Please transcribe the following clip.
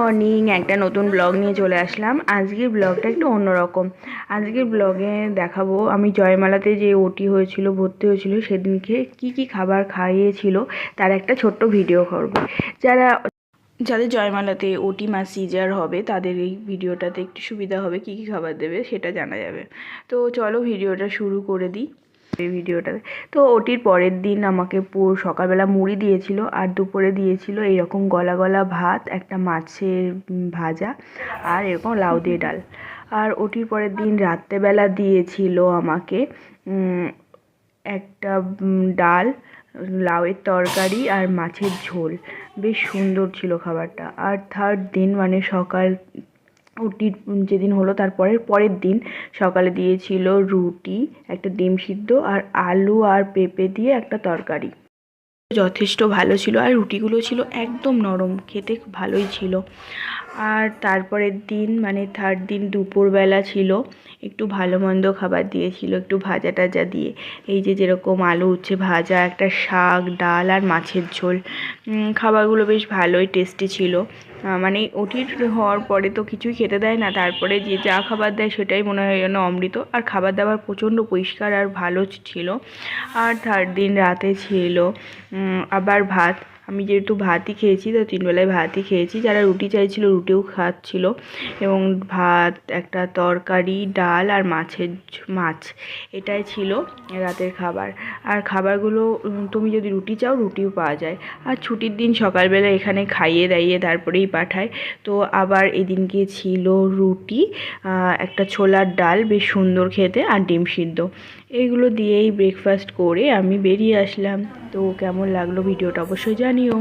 Morning একটা নতুন blog নিয়ে চলে আসলাম। আজকের ব্লগটা একটু অন্যরকম। আজকের ব্লগে দেখাবো, আমি জয়মালাতে যে ওটি হয়েছিল, ভর্তি হয়েছিল, সেদিনকে কি কি খাবার খাইয়েছিল, তার একটা ছোট্ট ভিডিও করব। যারা, যাদের জয়মালাতে ওটি মা সিজার হবে, তাদের এই ভিডিওটাতে একটু সুবিধা হবে, কি কি খাবার দেবে, সেটা জানা যাবে। তো চলো ভিডিওটা শুরু করে দিই। এই ভিডিওটাতে। তো ওটির পরের দিন আমাকে পুরো সকালবেলা মুড়ি দিয়েছিল আর দুপুরে দিয়েছিল এরকম গলা গলা ভাত, একটা মাছের ভাজা আর এরকম লাউ দিয়ে ডাল। আর ওটির পরের দিন রাত্রেবেলা দিয়েছিল আমাকে একটা ডাল, লাউয়ের তরকারি আর মাছের ঝোল। বেশ সুন্দর ছিল খাবারটা। আর থার্ড দিন মানে সকাল ওটির যেদিন হলো তারপরের পরের দিন সকালে দিয়েছিল রুটি, একটা ডিম সিদ্ধ আর আলু আর পেঁপে দিয়ে একটা তরকারি। যথেষ্ট ভালো ছিল আর রুটিগুলো ছিল একদম নরম, খেতে ভালোই ছিল। আর তারপরের দিন মানে থার্ড দিন দুপুরবেলা ছিল, একটু ভালো মন্দ খাবার দিয়েছিল, একটু ভাজা টাজা দিয়ে। এই যে যেরকম আলু উচ্ছে ভাজা, একটা শাক, ডাল আর মাছের ঝোল খাবারগুলো বেশ ভালোই টেস্টি ছিল। মানে ওটির হওয়ার পরে তো কিছুই খেতে দেয় না, তারপরে যে যা খাবার দেয় সেটাই মনে হয় যেন অমৃত। আর খাবার দাবার প্রচণ্ড পরিষ্কার আর ভালো ছিল। আর থার্ড দিন রাতে ছিল আবার ভাত। আমি যেহেতু ভাতই খেয়েছি, তো তিনবেলায় ভাতই খেয়েছি। যারা রুটি চাইছিল রুটিও খাচ্ছিল। এবং ভাত, একটা তরকারি, ডাল আর মাছের মাছ, এটাই ছিল রাতের খাবার। আর খাবারগুলো তুমি যদি রুটি চাও, রুটিও পাওয়া যায়। আর ছুটির দিন সকালবেলা এখানে খাইয়ে দাইয়ে তারপরেই পাঠায়। তো আবার এদিনকে ছিল রুটি একটা ছোলার ডাল, বেশ সুন্দর খেতে, আর ডিম সিদ্ধ। এইগুলো দিয়েই ব্রেকফাস্ট করে আমি বেরিয়ে আসলাম। তো কেমন লাগল ভিডিওটা অবশ্যই জানিও।